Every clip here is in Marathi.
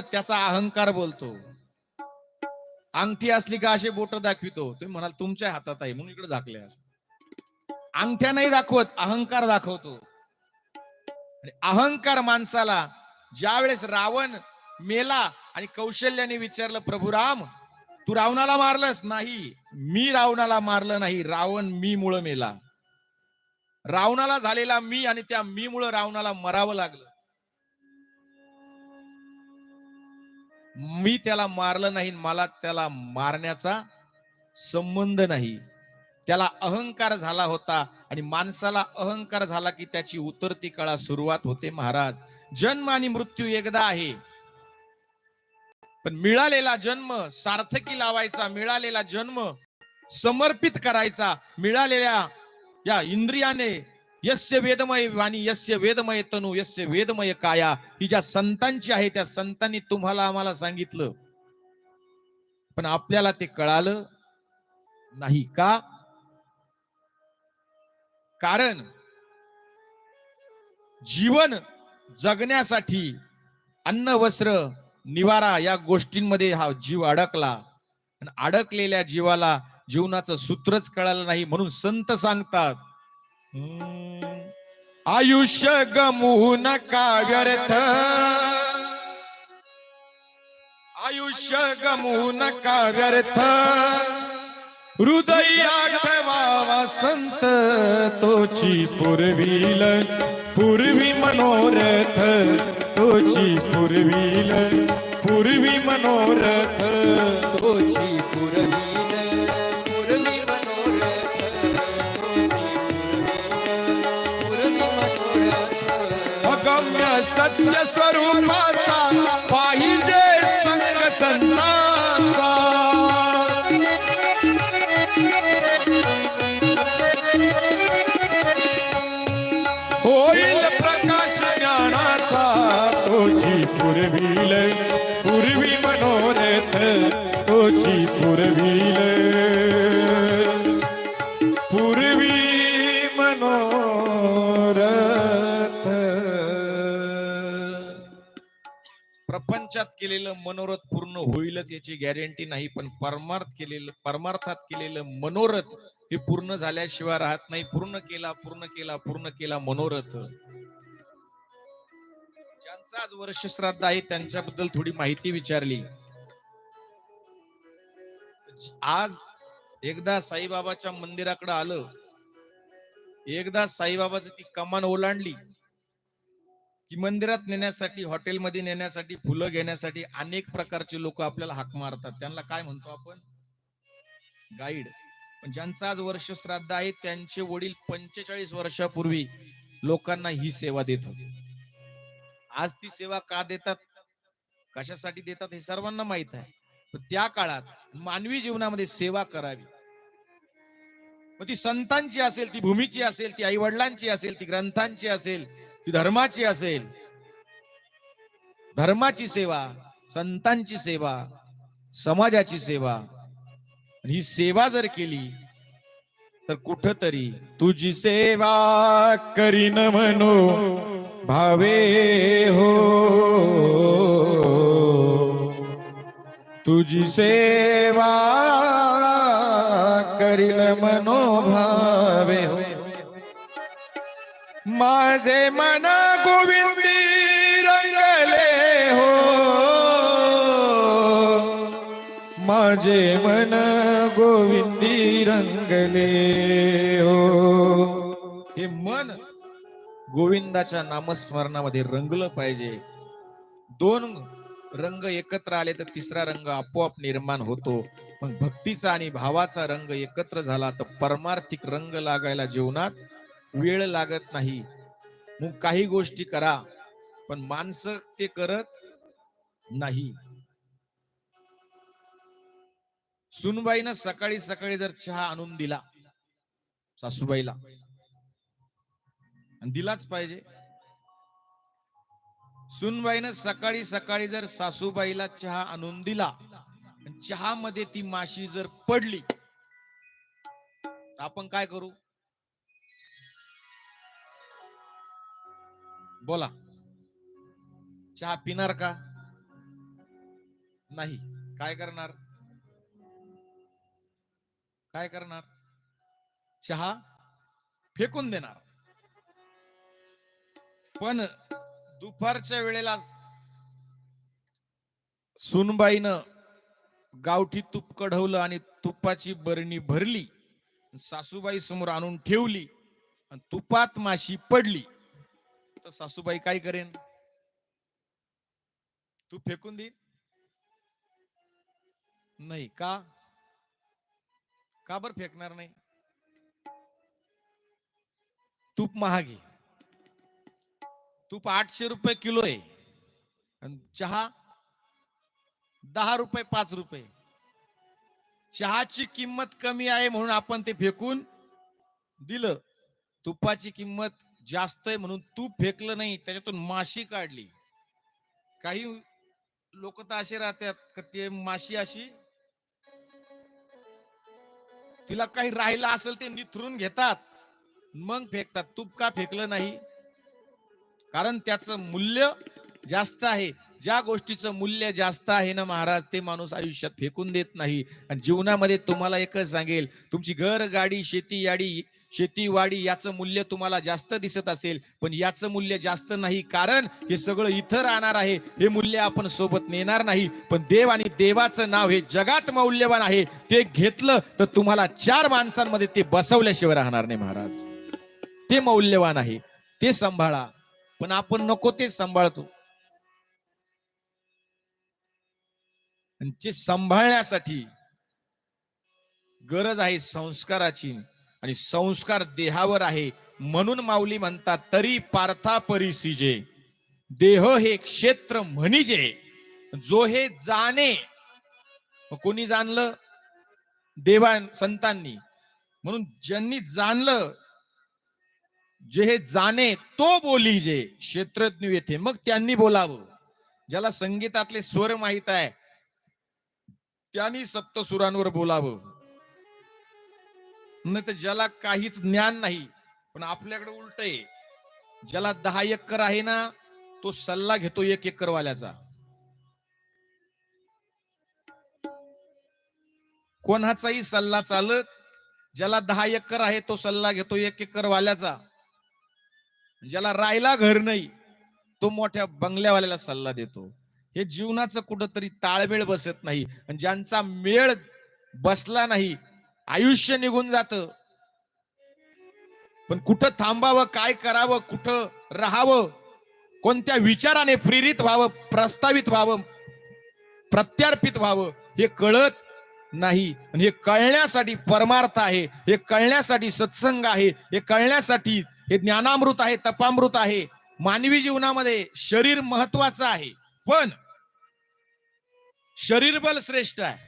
त्याचा अहंकार बोलतो. अंगठी असली का असे बोट दाखवितो. तुम्ही म्हणाल तुमच्या हातात आहे. म्हणून इकडे झाकले असं. अंगठ्या नाही दाखवत अहंकार दाखवतो. आणि अहंकार माणसाला ज्या वेळेस रावण मेला आणि कौशल्याने विचारलं प्रभू राम तू रावणाला मारलंस? नाही मी रावणाला मारलं नाही. रावण मी मुळे मेला. रावणाला झालेला मी आणि त्या मी मुळे रावणाला मरावं लागलं. मी त्याला मारलं नाही मला त्याला मारण्याचा संबंध नाही. त्याला अहंकार झाला होता आणि माणसाला अहंकार झाला की त्याची उतरती कळा सुरुवात होते महाराज. जन्म आणि मृत्यू एकदा आहे. पण मिळालेला जन्म सार्थकी लावायचा मिळालेला जन्म समर्पित करायचा मिळालेल्या या इंद्रियाने यस्य वेदमय वाणी यस्य वेदमय तनु यस्य वेदमय काया ही ज्या संतांची आहे त्या संतांनी तुम्हाला आम्हाला सांगितलं. पण आपल्याला ते कळालं नाही का? कारण जीवन जगण्यासाठी अन्न वस्त्र निवारा या गोष्टींमध्ये हा जीव अडकला. आणि अडकलेल्या जीवाला जीवनाचं सूत्रच कळालं नाही म्हणून संत सांगतात आयुष्य गमवू नका व्यर्थ. आयुष्य गमवू नका व्यर्थ. हृदय आठवा संत तोची पुरविल. पूर्वी मनोरथ तोची पुरविल. पूर्वी मनोरथ तोची पुरवीन पुरवी सत्य स्वरूपाचा पाहिजे संग संतांचा. होईल प्रकाश ज्ञानाचा तोची पुरविल पूर्वी मनोरथ तोची पुरविल प्रपंचात केलेलं मनोरथ पूर्ण होईलच याची गॅरंटी नाही पण परमार्थ केलेलं परमार्थात केलेलं मनोरथ हे पूर्ण झाल्याशिवाय राहत नाही. पूर्ण केला पूर्ण केला पूर्ण केला मनोरथ. ज्यांचा आज वर्ष श्राद्ध आहे त्यांच्याबद्दल थोडी माहिती विचारली. आज एकदा साईबाबाच्या मंदिराकडे आलं. एकदा साईबाबाची ती कमान ओलांडली. की मंदिरात नेण्यासाठी हॉटेलमध्ये नेण्यासाठी फुलं घेण्यासाठी अनेक प्रकारचे लोक आपल्याला हाक मारतात. त्यांना काय म्हणतो आपण? गाईड पण ज्यांचा आज वर्ष श्राद्ध आहे त्यांचे वडील पंचेचाळीस वर्षापूर्वी लोकांना ही सेवा देत होते. आज ती सेवा का देतात? कशासाठी देतात हे सर्वांना माहीत आहे. पण त्या काळात मानवी जीवनामध्ये सेवा करावी. मग ती संतांची असेल ती भूमीची असेल ती आई वडिलांची असेल ती ग्रंथांची असेल ती धर्माची असेल. धर्माची सेवा संतांची सेवा समाजाची सेवा. ही सेवा जर केली तर कुठतरी तुझी सेवा करीन म्हणो. भावे हो. तुझी सेवा करील मनोभावे हो. माझे मन गोविंदी रंगले हो. माझे मन गोविंदी रंगले हो. हे मन गोविंदाच्या नामस्मरणामध्ये रंगलं पाहिजे. दोन रंग एकत्र आले तर तिसरा रंग आपोआप निर्माण होतो. मग भक्तीचा आणि भावाचा रंग एकत्र झाला तर परमार्थिक रंग लागायला जीवनात वेळ लागत नाही. मग काही गोष्टी करा पण माणसं ते करत नाही. सुनबाईनं सकाळी सकाळी जर चहा आणून दिला सासूबाईला आणि दिलाच पाहिजे. सुनबाईनं सकाळी सकाळी जर सासूबाईला चहा आणून दिला चहा मध्ये ती माशी जर पडली तर आपण काय करू? बोला. चहा पिणार का? नाही. काय करणार? काय करणार? चहा फेकून देणार. पण दुपारच्या वेळेला सुनबाईनं गावठी तूप कढवलं आणि तुपाची बरणी भरली. सासूबाई समोर आणून ठेवली. आणि तुपात माशी पडली. तर सासूबाई काय करेन? तू फेकून देईन नाही का? का बर फेकणार नाही? तूप महाग. आहे तूप आठशे रुपये किलो आहे. आणि चहा दहा रुपये पाच रुपये. चहाची किंमत कमी आहे म्हणून आपण ते फेकून दिलं. तुपाची किंमत जास्त आहे म्हणून तूप फेकलं नाही त्याच्यातून माशी काढली. काही लोक तर असे राहतात का ते माशी अशी तिला काही राहिलं असेल ते निथरून घेतात मग फेकतात. तूप का फेकलं नाही? कारण त्याचं मूल्य जास्त आहे. ज्या गोष्टीचं मूल्य जास्त आहे ना महाराज ते माणूस आयुष्यात फेकून देत नाही. आणि जीवनामध्ये तुम्हाला एकच सांगेल तुमची घर गाडी शेती याडी शेती वाडी याचं मूल्य तुम्हाला जास्त दिसत असेल. पण याचं मूल्य जास्त नाही कारण हे सगळं इथं राहणार आहे. हे मूल्य आपण सोबत नेणार नाही. पण देव आणि देवाचं नाव हे जगात मौल्यवान आहे. ते घेतलं तर तुम्हाला चार माणसांमध्ये ते बसवल्याशिवाय राहणार नाही महाराज. ते मौल्यवान आहे. ते सांभाळा. पण आपण नको ते सांभाळतो. त्यांची सांभाळण्यासाठी गरज आहे संस्काराची आणि संस्कार देहावर आहे. म्हणून माऊली म्हणतात तरी पार्था परिसिजे देह हे क्षेत्र म्हणिजे जो. हे जाणे. कोणी जाणलं? देवा संतांनी. म्हणून ज्यांनी जाणलं जे हे जाणे तो बोली जे क्षेत्रज्ञ येथे. मग त्यांनी बोलावं. ज्याला संगीतातले स्वर माहीत आहे त्यांनी सप्तसुरांवर बोलावं. नाही तर ज्याला काहीच ज्ञान नाही पण आपल्याकडे उलट आहे. ज्याला दहा एकर आहे ना तो सल्ला घेतो एक एकर वाल्याचा कोणाचाही सल्ला चालत ज्याला दहा एकर आहे तो सल्ला घेतो एक एकर वाल्याचा ज्याला राहायला घर नाही तो मोठ्या बंगल्यावाल्याला सल्ला देतो. हे जीवनाचं कुठंतरी ताळमेळ बसत नाही. आणि ज्यांचा मेळ बसला नाही आयुष्य निघून जात. पण कुठं थांबावं काय करावं कुठं राहावं कोणत्या विचाराने प्रेरित व्हावं प्रस्तावित व्हावं प्रत्यार्पित व्हावं हे कळत नाही. आणि हे कळण्यासाठी परमार्थ आहे हे कळण्यासाठी सत्संग आहे हे कळण्यासाठी हे ज्ञानामृत आहे तपामृत आहे. मानवी जीवनामध्ये शरीर महत्वाचं आहे. पण शरीर बल श्रेष्ठ आहे.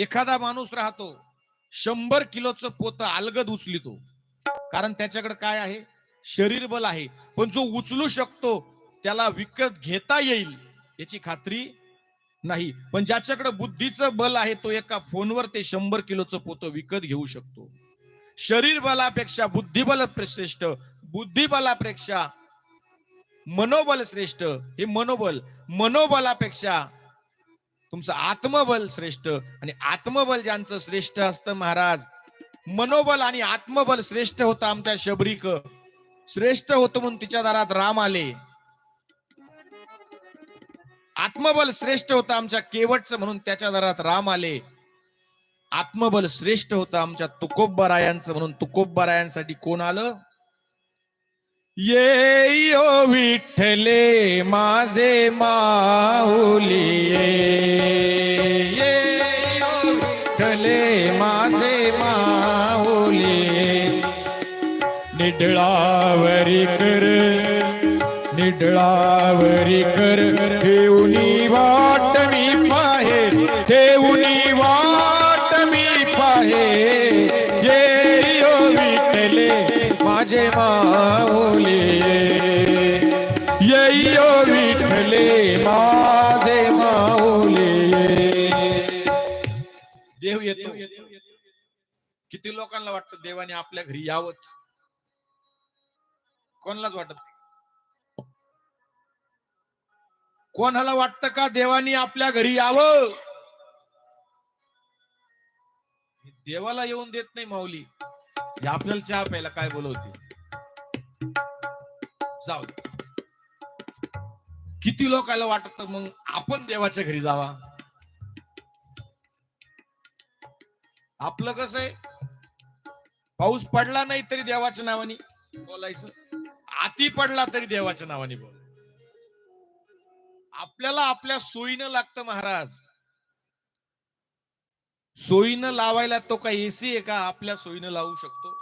एखादा माणूस राहतो शंभर किलोचं पोत अलगद उचलितो. कारण त्याच्याकडे काय आहे? शरीर बल आहे. पण जो उचलू शकतो त्याला विकत घेता येईल याची खात्री नाही. पण ज्याच्याकडे बुद्धीचं बल आहे तो एका फोनवर ते शंभर किलोचं पोत विकत घेऊ शकतो. शरीर बलापेक्षा बुद्धिबल श्रेष्ठ बुद्धिबलापेक्षा मनोबल श्रेष्ठ हे मनोबल मनोबलापेक्षा तुमचं आत्मबल श्रेष्ठ आणि आत्मबल ज्यांचं श्रेष्ठ असतं महाराज मनोबल आणि आत्मबल श्रेष्ठ होतं आमच्या शबरीक. श्रेष्ठ होतं म्हणून तिच्या दारात राम आले. आत्मबल श्रेष्ठ होतं आमच्या केवटचं म्हणून त्याच्या दारात राम आले. आत्मबल श्रेष्ठ होतं आमच्या तुकोबरायांचं म्हणून तुकोबरायांसाठी कोण आलं? ये यो विठ्ठले माझे माऊली ये यो विठ्ठले माझे माऊली निडळावरी कर निडळावरी कर. यो माझे माऊले। देव येतो. किती लोकांना वाटतं देवाने आपल्या घरी यावंच? कोणालाच वाटत कोणाला वाटतं का देवानी आपल्या घरी यावं? देवाला येऊन देत नाही माऊली. हे आपल्याला चहा प्यायला काय बोलवते जाऊ किती लोकांना वाटत मग? आपण देवाच्या घरी जावा. आपलं कसं आहे? पाऊस पडला नाही तरी देवाच्या नावाने बोलायचं. आती पडला तरी देवाच्या नावाने बोल. आपल्याला आपल्या सोयीनं लागतं महाराज. सोयीनं लावायला तो काय एसी आहे का? आपल्या सोयीनं लावू शकतो.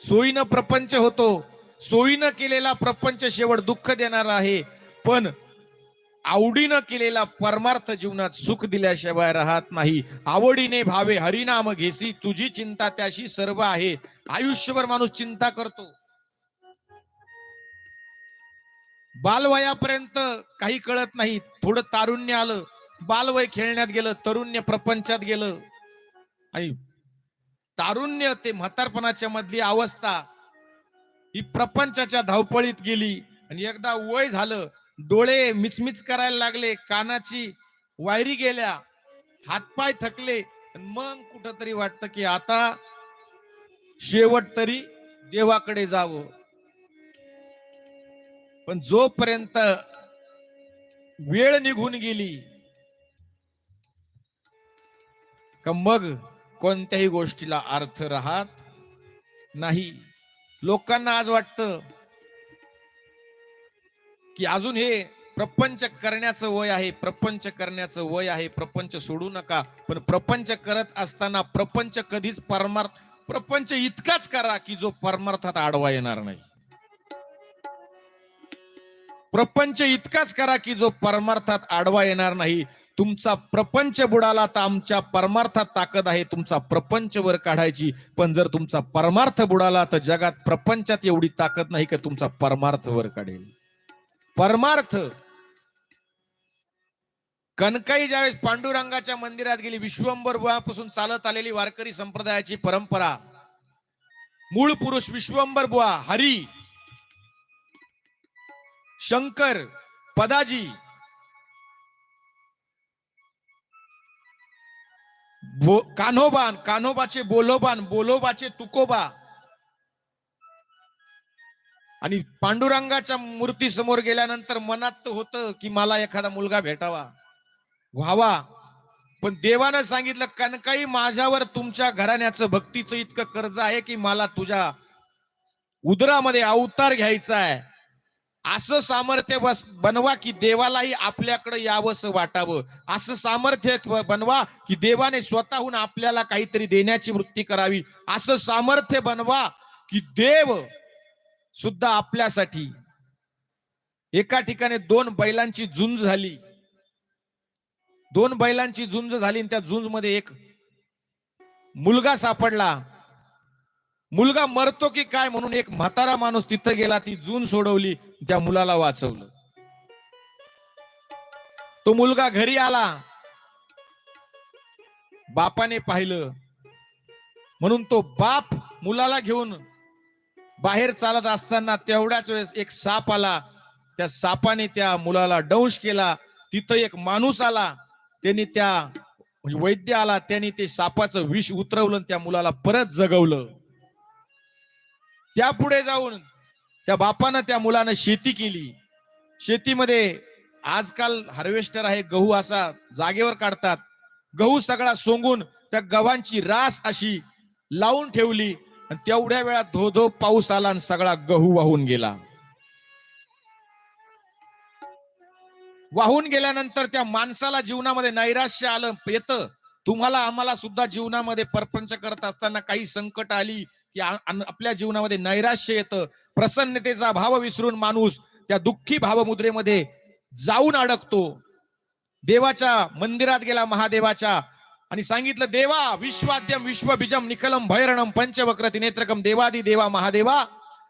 सोयीनं प्रपंच होतो. सोयीनं केलेला प्रपंच शेवट दुःख देणार आहे पण आवडीनं केलेला परमार्थ जीवनात सुख दिल्याशिवाय राहत नाही. आवडीने भावे हरिनाम घेसी तुझी चिंता त्याशी सर्व आहे. आयुष्यभर माणूस चिंता करतो. बालवयापर्यंत काही कळत नाही थोडं तारुण्य आलं. बालवय खेळण्यात गेलं तरुण्य प्रपंचात गेलं. आणि तारुण्य ते म्हातारपणाच्या मधली अवस्था ही प्रपंचाच्या धावपळीत गेली. आणि एकदा वय झालं डोळे मिचमिच करायला लागले कानाची वायरी गेल्या हातपाय थकले मग कुठंतरी वाटतं की आता शेवट तरी देवाकडे जावं. पण जोपर्यंत वेळ निघून गेली का मग कोणत्याही गोष्टीला अर्थ राहत नाही. लोकांना आज वाटतं की अजून हे प्रपंच करण्याचं वय आहे प्रपंच करण्याचं वय आहे प्रपंच सोडू नका. पण प्रपंच करत असताना प्रपंच कधीच परमार्थ प्रपंच इतकाच करा की जो परमार्थात आडवा येणार नाही. प्रपंच इतकाच करा की जो परमार्थात आडवा येणार नाही. तुमचा प्रपंच बुडाला तर आमच्या परमार्थात ताकद आहे तुमचा प्रपंच वर काढायची. पण जर तुमचा परमार्थ बुडाला तर जगात प्रपंचात एवढी ताकद नाही का तुमचा परमार्थ वर काढेल. परमार्थ. कणकाई ज्यावेळेस पांडुरंगाच्या मंदिरात गेली विश्वंभर बुवापासून चालत आलेली वारकरी संप्रदायाची परंपरा. मूळ पुरुष विश्वंभर बुवा हरी. शंकर पदाजी. बो कान्होबान कान्होबाचे बोलोबान बोलोबाचे तुकोबा. आणि पांडुरंगाच्या मूर्ती समोर गेल्यानंतर मनात तर होतं की मला एखादा मुलगा भेटावा. व्हावा. पण देवानं सांगितलं कनकाई माझ्यावर तुमच्या घराण्याचं भक्तीचं इतकं कर्ज आहे की मला तुझ्या उदरामध्ये अवतार घ्यायचा आहे. असं सामर्थ्य बस बनवा की देवालाही आपल्याकडे यावंसं वाटावं. असं सामर्थ्य बनवा की देवाने स्वतःहून आपल्याला काहीतरी देण्याची वृत्ती करावी. असं सामर्थ्य बनवा की देव सुद्धा आपल्यासाठी. एका ठिकाणी दोन बैलांची झुंज झाली. दोन बैलांची झुंज झाली आणि त्या झुंजमध्ये एक मुलगा सापडला. मुलगा मरतो की काय म्हणून एक म्हातारा माणूस तिथं गेला ती जून सोडवली त्या मुलाला वाचवलं. तो मुलगा घरी आला. बापाने पाहिलं. म्हणून तो बाप मुलाला घेऊन बाहेर चालत असताना तेवढ्याच वेळेस एक साप आला. त्या सापाने त्या मुलाला डंश केला. तिथं एक माणूस आला. त्यांनी त्या म्हणजे वैद्य आला. त्यांनी ते सापाचं विष उतरवलं त्या मुलाला परत जगवलं. त्या पुढे जाऊन त्या बापानं त्या मुलानं शेती केली. शेतीमध्ये आजकाल हार्वेस्टर आहे गहू असा जागेवर काढतात. गहू सगळा सोंगून त्या गव्हांची रास अशी लावून ठेवली आणि तेवढ्या वेळात धो धो पाऊस आला आणि सगळा गहू वाहून गेला. वाहून गेल्यानंतर त्या माणसाला जीवनामध्ये नैराश्य आलं येतं. तुम्हाला आम्हाला सुद्धा जीवनामध्ये परपंच करत असताना काही संकट आली की आपल्या जीवनामध्ये नैराश्य येतं प्रसन्नतेचा भाव विसरून माणूस त्या दुःखी भावमुद्रेमध्ये जाऊन अडकतो. देवाच्या मंदिरात गेला महादेवाच्या आणि सांगितलं देवा विश्वाद्यम विश्वबीजम निकलम भैरणम पंचवक्र तिनेत्रकम देवादी देवा महादेवा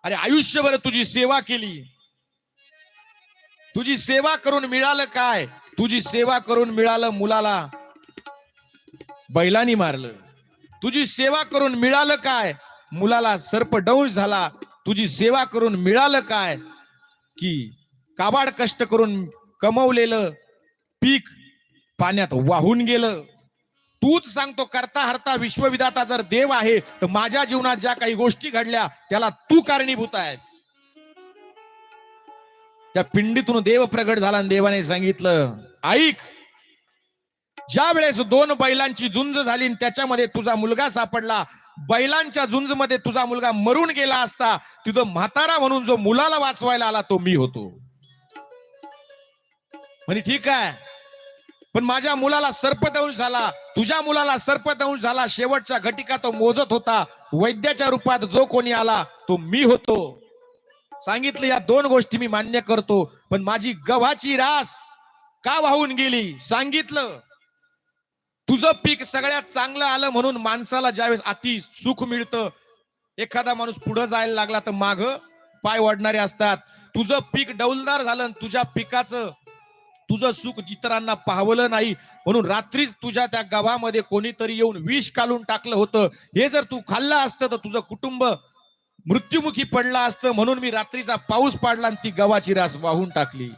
अरे आयुष्यभर तुझी सेवा केली. तुझी सेवा करून मिळालं काय? तुझी सेवा करून मिळालं मुलाला. बैलानी मारलं. तुझी सेवा करून मिळालं काय? मुलाला सर्पडंश झाला. तुझी सेवा करून मिळालं काय? की काबाड कष्ट करून कमवलेलं पीक पाण्यात वाहून गेलं. तूच सांगतो करता हरता विश्वविधाता जर देव आहे तर माझ्या जीवनात ज्या काही गोष्टी घडल्या त्याला तू कारणीभूत आहेस. त्या पिंडीतून देव प्रगट झाला आणि देवाने सांगितलं ऐक ज्या वेळेस दोन बैलांची झुंज झाली आणि त्याच्यामध्ये तुझा मुलगा सापडला बैलांच्या झुंजमध्ये तुझा मुलगा मरून गेला असता तिथं म्हातारा म्हणून जो मुलाला वाचवायला आला तो मी होतो. म्हणे ठीक आहे. पण माझ्या मुलाला सर्पदंश झाला तुझ्या मुलाला सर्पदंश झाला. शेवटच्या घटिका तो मोजत होता. वैद्याच्या रूपात जो कोणी आला तो मी होतो. सांगितलं या दोन गोष्टी मी मान्य करतो पण माझी गव्हाची रास का वाहून गेली? सांगितलं. तुझं पीक सगळ्यात चांगलं आलं म्हणून माणसाला ज्यावेळेस अति सुख मिळतं एखादा माणूस पुढे जायला लागला तर माग पाय वाढणारे असतात. तुझं पीक डौलदार झालं आणि तुझ्या पिकाचं तुझं सुख इतरांना पाहवलं नाही म्हणून रात्रीच तुझ्या त्या गावामध्ये कोणीतरी येऊन विष काढून टाकलं होतं. हे जर तू खाल्लं असतं तर तुझं कुटुंब मृत्युमुखी पडलं असतं म्हणून मी रात्रीचा पाऊस पाडला आणि ती गव्हाची रास वाहून टाकली.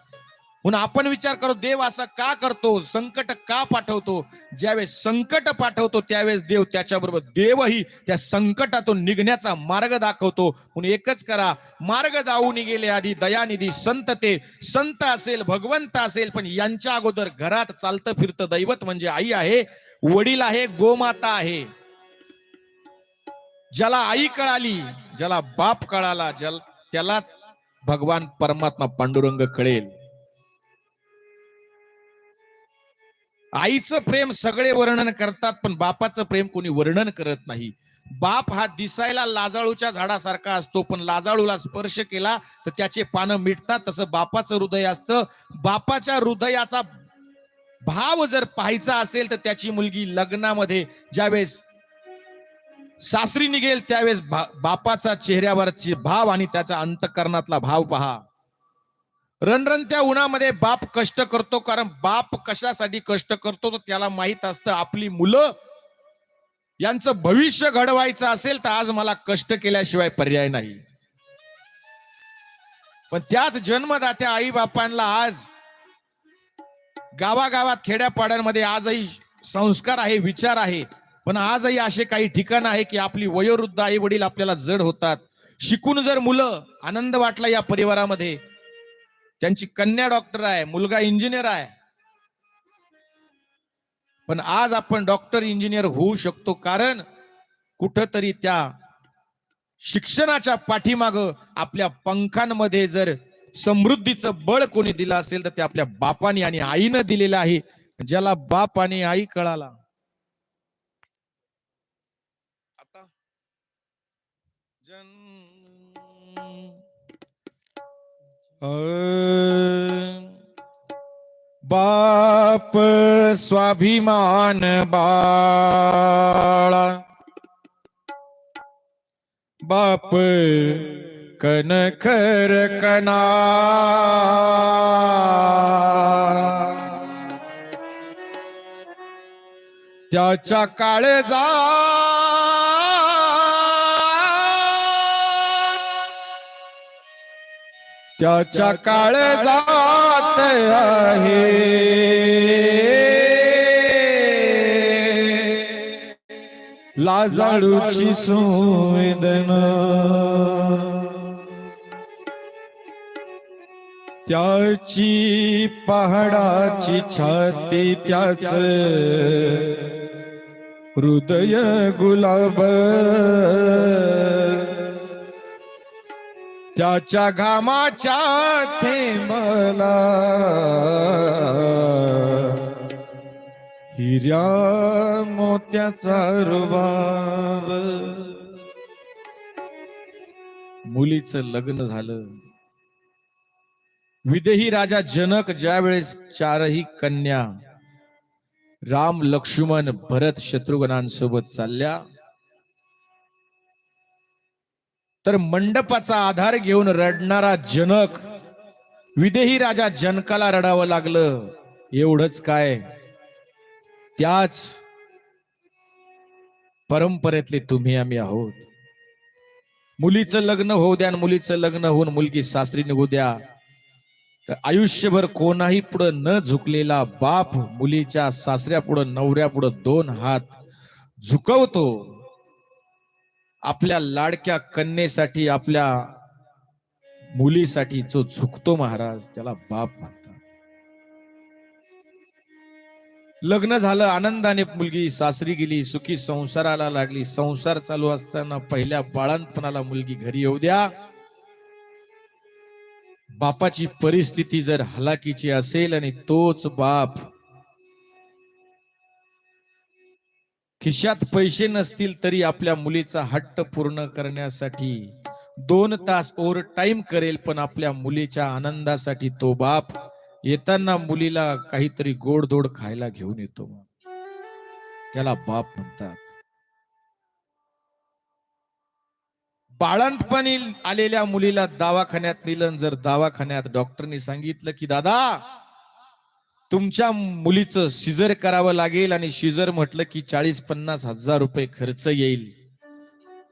म्हणून आपण विचार करू देव असं का करतो? संकट का पाठवतो? ज्यावेळेस संकट पाठवतो त्यावेळेस देव त्याच्याबरोबर देवही त्या संकटातून निघण्याचा मार्ग दाखवतो. म्हणून एकच करा मार्ग जाऊ निघेले आधी दयानिधी संत ते. संत असेल भगवंत असेल पण यांच्या अगोदर घरात चालतं फिरतं दैवत म्हणजे आई आहे वडील आहे गोमाता आहे. ज्याला आई कळाली ज्याला बाप कळाला ज्याला त्यालाच भगवान परमात्मा पांडुरंग कळेल. आईचं प्रेम सगळे वर्णन करतात पण बापाचं प्रेम कोणी वर्णन करत नाही. बाप हा दिसायला लाजाळूच्या झाडासारखा असतो पण लाजाळूला स्पर्श केला तर त्याचे पानं मिटतात तसं बापाचं हृदय असतं. बापाच्या हृदयाचा भाव जर पाहायचा असेल तर त्याची मुलगी लग्नामध्ये ज्यावेळेस सासरी निघेल त्यावेळेस बापाचा चेहऱ्यावरचे भाव आणि त्याचा अंतकरणातला भाव पहा. रणरणत्या उन्हामध्ये बाप कष्ट करतो कारण बाप कशासाठी कष्ट करतो तर त्याला माहीत असतं आपली मुलं यांचं भविष्य घडवायचं असेल तर आज मला कष्ट केल्याशिवाय पर्याय नाही. पण त्याच जन्मदात्या आई बापांना आज गावागावात खेड्यापाड्यांमध्ये आजही संस्कार आहे विचार आहे पण आजही असे काही ठिकाण आहे की आपली वयोवृद्ध आई वडील आपल्याला जड होतात. शिकून जर मुलं आनंद वाटला या परिवारामध्ये त्यांची कन्या डॉक्टर आहे मुलगा इंजिनियर आहे. पण आज आपण डॉक्टर इंजिनियर होऊ शकतो कारण कुठंतरी त्या शिक्षणाच्या पाठीमाग आपल्या पंखांमध्ये जर समृद्धीचं बळ कोणी दिलं असेल तर ते आपल्या बापाने आणि आईनं दिलेलं आहे. ज्याला बाप आणि आई कळाला. बाप स्वाभिमान बाळा. बाप कनखर कना. त्याच्या काळजा त्याच्या काळ जात आहे. लाजाळूची संवेदना. त्याची पहाडाची छाती त्याच. हृदय गुलाब. त्याच्या घामाच्या थेंबला. हिऱ्या मोत्याचा रुबाब. मुलीचं लग्न झालं. विदेही राजा जनक ज्यावेळेस चारही कन्या राम लक्ष्मण भरत शत्रुघ्नांसोबत चालल्या तर मंडपाचा आधार घेऊन रडणारा जनक विदेही राजा जनकाला रडावं लागलं. एवढंच काय? त्याच परंपरेतले तुम्ही आम्ही आहोत. मुलीचं लग्न होऊ द्या आणि मुलीचं लग्न होऊन मुलगी सासरी निघू द्या. तर आयुष्यभर कोणाही पुढं न झुकलेला बाप मुलीच्या सासऱ्या पुढं नवऱ्या पुढं दोन हात झुकवतो. आपल्या लाडक्या कन्येसाठी आपल्या मुलीसाठी जो झुकतो महाराज त्याला बाप म्हणतात. लग्न झालं आनंदाने मुलगी सासरी गेली सुखी संसाराला लागली. संसार चालू असताना पहिल्या बाळांतपणाला मुलगी घरी येऊ द्या. बापाची परिस्थिती जर हलाकीची असेल आणि तोच बाप खिशात पैसे नसतील तरी आपल्या मुलीचा हट्ट पूर्ण करण्यासाठी दोन तास ओव्हर टाइम करेल पण आपल्या मुलीच्या आनंदासाठी तो बाप येताना मुलीला काहीतरी गोडधोड खायला घेऊन येतो. त्याला बाप म्हणतात. बाळंतपणी आलेल्या मुलीला दवाखान्यात नेलं जर दवाखान्यात डॉक्टरनी सांगितलं की दादा तुमच्या मुलीचं शिजर करावं लागेल आणि शिजर म्हटलं की चाळीस पन्नास हजार रुपये खर्च येईल.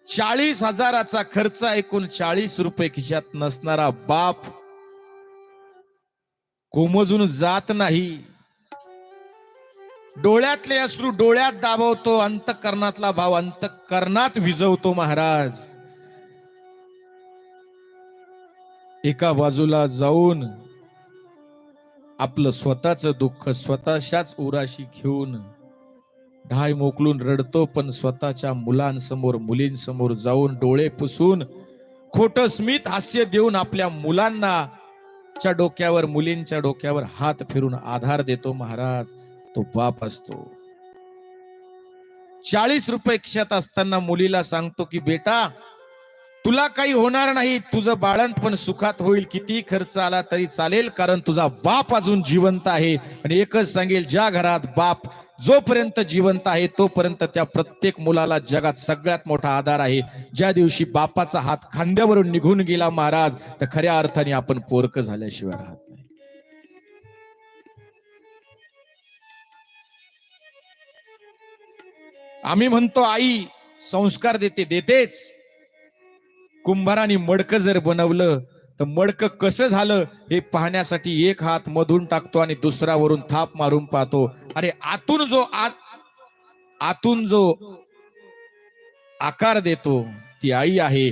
चाळीस हजाराचा खर्च ऐकून चाळीस रुपये खिशात नसणारा बाप कोमजून जात नाही. डोळ्यातले अश्रू डोळ्यात दाबवतो अंतकरणातला भाव अंतकरणात विजवतो महाराज. एका बाजूला जाऊन आपलं स्वतःच दुःख स्वतःच्याच उराशी घेऊन ढाय मोकलून रडतो पण स्वतःच्या मुलांसमोर मुलींसमोर जाऊन डोळे पुसून खोट स्मित हास्य देऊन आपल्या मुलांना च्या डोक्यावर मुलींच्या डोक्यावर हात फिरून आधार देतो महाराज. तो बाप असतो. चाळीस रुपये खिशात असताना मुलीला सांगतो की बेटा तुला काही होणार नाही तुझं बाळंतपण सुखात होईल. किती खर्च आला तरी चालेल कारण तुझा बाप अजून जिवंत आहे. आणि एकच सांगेल ज्या घरात बाप जोपर्यंत जिवंत आहे तोपर्यंत त्या प्रत्येक मुलाला जगात सगळ्यात मोठा आधार आहे. ज्या दिवशी बापाचा हात खांद्यावरून निघून गेला महाराज तर खऱ्या अर्थाने आपण पोरक झाल्याशिवाय राहत नाही. आम्ही म्हणतो आई संस्कार देते देतेच. कुंभाराने मडकं जर बनवलं तर मडकं कसं झालं हे पाहण्यासाठी एक हात मधून टाकतो आणि दुसरा वरून थाप मारून पाहतो. अरे आतून जो आत आतून जो आकार देतो ती आई आहे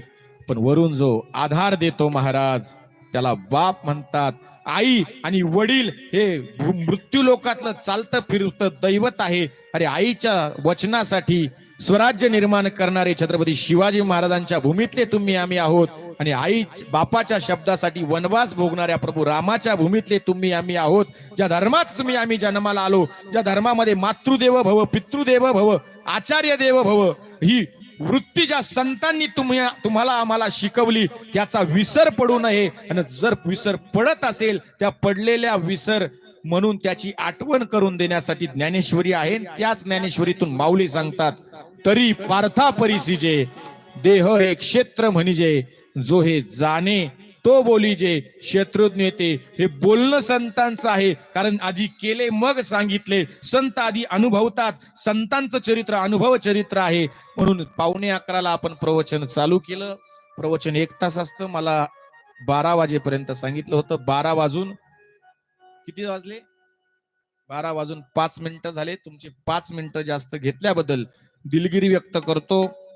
पण वरून जो आधार देतो महाराज त्याला बाप म्हणतात आई आणि वडील हे मृत्यू लोकातलं चालतं फिरतं दैवत आहे. अरे आईच्या वचनासाठी स्वराज्य निर्माण करणारे छत्रपती शिवाजी महाराजांच्या भूमीतले तुम्ही आम्ही आहोत. आणि आई बापाच्या शब्दासाठी वनवास भोगणाऱ्या प्रभू रामाच्या भूमीतले तुम्ही आम्ही आहोत. ज्या धर्मात तुम्ही आम्ही जन्माला आलो ज्या धर्मामध्ये मातृदेव भव पितृदेव भव आचार्य देव भव ही वृत्ती ज्या संतांनी तुम्ही तुम्हाला आम्हाला शिकवली त्याचा विसर पडू नये. आणि जर विसर पडत असेल त्या पडलेल्या विसर म्हणून त्याची आठवण करून देण्यासाठी ज्ञानेश्वरी आहे त्याच ज्ञानेश्वरीतून माऊली सांगतात तरी पार्था परिसिजे. देह हे क्षेत्र म्हणजे जो हे जाणे तो बोलीजे. शत्रुज्ञ येते. हे बोलणं संतांचं आहे. कारण आधी केले मग सांगितले. संत आधी अनुभवतात. संतांचं चरित्र अनुभव चरित्र आहे. म्हणून पावणे अकराला आपण प्रवचन चालू केलं. प्रवचन एक तास असतं. मला बारा वाजेपर्यंत सांगितलं होतं. बारा वाजून किती वाजले? बारा वाजून पाच मिनिटं झाले. तुमचे पाच मिनिटं जास्त घेतल्याबद्दल दिलगिरी व्यक्त करतो.